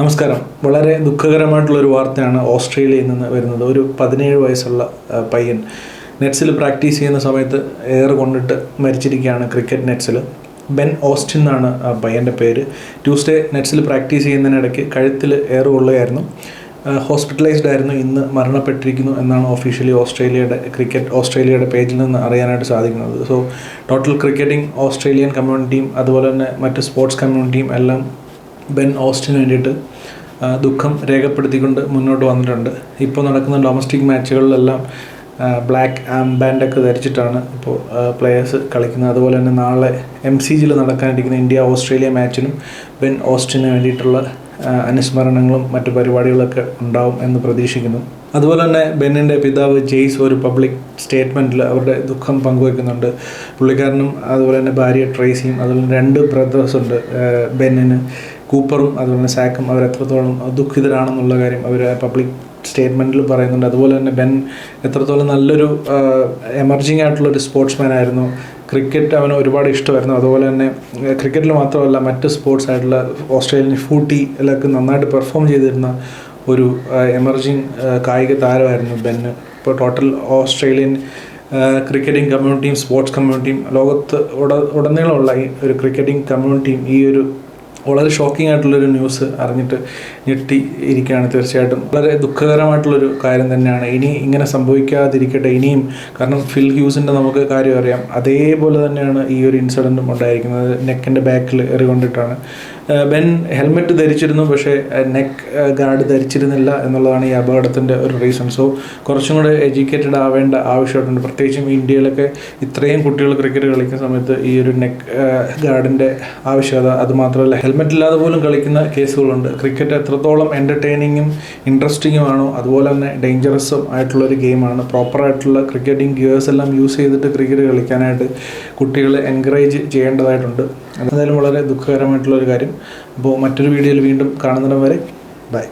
നമസ്കാരം. വളരെ ദുഃഖകരമായിട്ടുള്ള ഒരു വാർത്തയാണ് ഓസ്ട്രേലിയയിൽ നിന്ന് വരുന്നത്. ഒരു പതിനേഴ് വയസ്സുള്ള പയ്യൻ നെറ്റ്സിൽ പ്രാക്ടീസ് ചെയ്യുന്ന സമയത്ത് എയർ കൊണ്ടിട്ട് മരിച്ചിരിക്കുകയാണ് ക്രിക്കറ്റ് നെറ്റ്സിൽ. ബെൻ ഓസ്റ്റിൻ എന്നാണ് പയ്യന്റെ പേര്. ട്യൂസ്ഡേ നെറ്റ്സിൽ പ്രാക്ടീസ് ചെയ്യുന്നതിനിടയ്ക്ക് കഴുത്തിൽ എയർ കൊള്ളുകയായിരുന്നു. ഹോസ്പിറ്റലൈസ്ഡ് ആയിരുന്നു. ഇന്ന് മരണപ്പെട്ടിരിക്കുന്നു എന്നാണ് ഒഫീഷ്യലി ഓസ്ട്രേലിയയുടെ ക്രിക്കറ്റ് ഓസ്ട്രേലിയയുടെ പേജിൽ നിന്ന് അറിയാനായിട്ട് സാധിക്കുന്നത്. സോ ടോട്ടൽ ക്രിക്കറ്റിംഗ് ഓസ്ട്രേലിയൻ കമ്മ്യൂണിറ്റിയും അതുപോലെ തന്നെ മറ്റ് സ്പോർട്സ് കമ്മ്യൂണിറ്റിയും എല്ലാം ബെൻ ഓസ്റ്റിന് വേണ്ടിയിട്ട് ദുഃഖം രേഖപ്പെടുത്തിക്കൊണ്ട് മുന്നോട്ട് വന്നിട്ടുണ്ട്. ഇപ്പോൾ നടക്കുന്ന ഡൊമസ്റ്റിക് മാച്ചുകളിലെല്ലാം ബ്ലാക്ക് ആം ബാൻഡൊക്കെ ധരിച്ചിട്ടാണ് ഇപ്പോൾ പ്ലെയേഴ്സ് കളിക്കുന്നത്. അതുപോലെ തന്നെ നാളെ എം സി ജിയിൽ നടക്കാനിരിക്കുന്ന ഇന്ത്യ ഓസ്ട്രേലിയ മാച്ചിനും ബെൻ ഓസ്റ്റിന് വേണ്ടിയിട്ടുള്ള അനുസ്മരണങ്ങളും മറ്റു പരിപാടികളൊക്കെ ഉണ്ടാവും എന്ന് പ്രതീക്ഷിക്കുന്നു. അതുപോലെ തന്നെ ബെന്നിന്റെ പിതാവ് ജെയ്സ് ഒരു പബ്ലിക് സ്റ്റേറ്റ്മെന്റിൽ അവരുടെ ദുഃഖം പങ്കുവെക്കുന്നുണ്ട്. പുള്ളിക്കാരനും അതുപോലെ തന്നെ ഭാര്യ ട്രേസിയും അതുപോലെ രണ്ട് ബ്രദേഴ്സ് ഉണ്ട് ബെന്നിന്. കൂപ്പറും അതുപോലെ സാക്കും അവർ എത്രത്തോളം ദുഃഖിതരാണെന്നുള്ള കാര്യം അവർ പബ്ലിക് സ്റ്റേറ്റ്മെന്റിൽ പറയുന്നുണ്ട്. അതുപോലെ തന്നെ ബെൻ എത്രത്തോളം നല്ലൊരു എമർജിങ് ആയിട്ടുള്ളൊരു സ്പോർട്സ്മാൻ ആയിരുന്നു. ക്രിക്കറ്റ് അവന് ഒരുപാട് ഇഷ്ടമായിരുന്നു. അതുപോലെ തന്നെ ക്രിക്കറ്റിൽ മാത്രമല്ല മറ്റ് സ്പോർട്സ് ആയിട്ടുള്ള ഓസ്ട്രേലിയൻ ഫൂട്ടിയിലൊക്കെ നന്നായിട്ട് പെർഫോം ചെയ്തിരുന്ന ഒരു എമർജിങ് കായിക താരമായിരുന്നു ബെന്ന്. ഇപ്പോൾ ടോട്ടൽ ഓസ്ട്രേലിയൻ ക്രിക്കറ്റിംഗ് കമ്മ്യൂണിറ്റിയും സ്പോർട്സ് കമ്മ്യൂണിറ്റിയും ലോകത്ത് ഉട ഉടനീളമുള്ള ഈ ഒരു ക്രിക്കറ്റിംഗ് കമ്മ്യൂണിറ്റിയും ഈ ഒരു വളരെ ഷോക്കിംഗ് ആയിട്ടുള്ളൊരു ന്യൂസ് അറിഞ്ഞിട്ട് ഞെട്ടി ഇരിക്കുകയാണ് തീർച്ചയായിട്ടും. വളരെ ദുഃഖകരമായിട്ടുള്ളൊരു കാര്യം തന്നെയാണ്. ഇനി ഇങ്ങനെ സംഭവിക്കാതിരിക്കട്ടെ ഇനിയും. കാരണം ഫിൽ ഹ്യൂസിന്റെ നമുക്ക് കാര്യം അറിയാം. അതേപോലെ തന്നെയാണ് ഈ ഒരു ഇൻസിഡന്റും ഉണ്ടായിരിക്കുന്നത്. നെക്കിന്റെ ബാക്കിൽ എറികൊണ്ടിട്ടാണ്. ബെൻ ഹെൽമെറ്റ് ധരിച്ചിരുന്നു പക്ഷേ നെക്ക് ഗാർഡ് ധരിച്ചിരുന്നില്ല എന്നുള്ളതാണ് ഈ അപകടത്തിന്റെ ഒരു റീസൺ സോ കുറച്ചും കൂടെ എഡ്യൂക്കേറ്റഡ് ആവേണ്ട ആവശ്യമായിട്ടുണ്ട്. പ്രത്യേകിച്ചും ഇന്ത്യയിലൊക്കെ ഇത്രയും കുട്ടികൾ ക്രിക്കറ്റ് കളിക്കുന്ന സമയത്ത് ഈ ഒരു നെക്ക് ഗാർഡിന്റെ ആവശ്യകത അത് മാത്രമല്ല ഹെൽമെറ്റ് ഇല്ലാതെ പോലും കളിക്കുന്ന കേസുകളുണ്ട്. ക്രിക്കറ്റ് എത്രത്തോളം എന്റർടൈനിങ്ങും ഇൻട്രസ്റ്റിങ്ങും ആണോ അതുപോലെ തന്നെ ഡേഞ്ചറസും ആയിട്ടുള്ള ഒരു ഗെയിമാണ് പ്രോപ്പറായിട്ടുള്ള ക്രിക്കറ്റിംഗ് ഗിയേഴ്സ് എല്ലാം യൂസ് ചെയ്തിട്ട് ക്രിക്കറ്റ് കളിക്കാനായിട്ട് കുട്ടികളെ എൻകറേജ് ചെയ്യേണ്ടതായിട്ടുണ്ട്. എന്തായാലും വളരെ ദുഃഖകരമായിട്ടുള്ള ഒരു കാര്യം. അപ്പോൾ മറ്റൊരു വീഡിയോയിൽ വീണ്ടും കാണുന്നിടം വരെ ബൈ.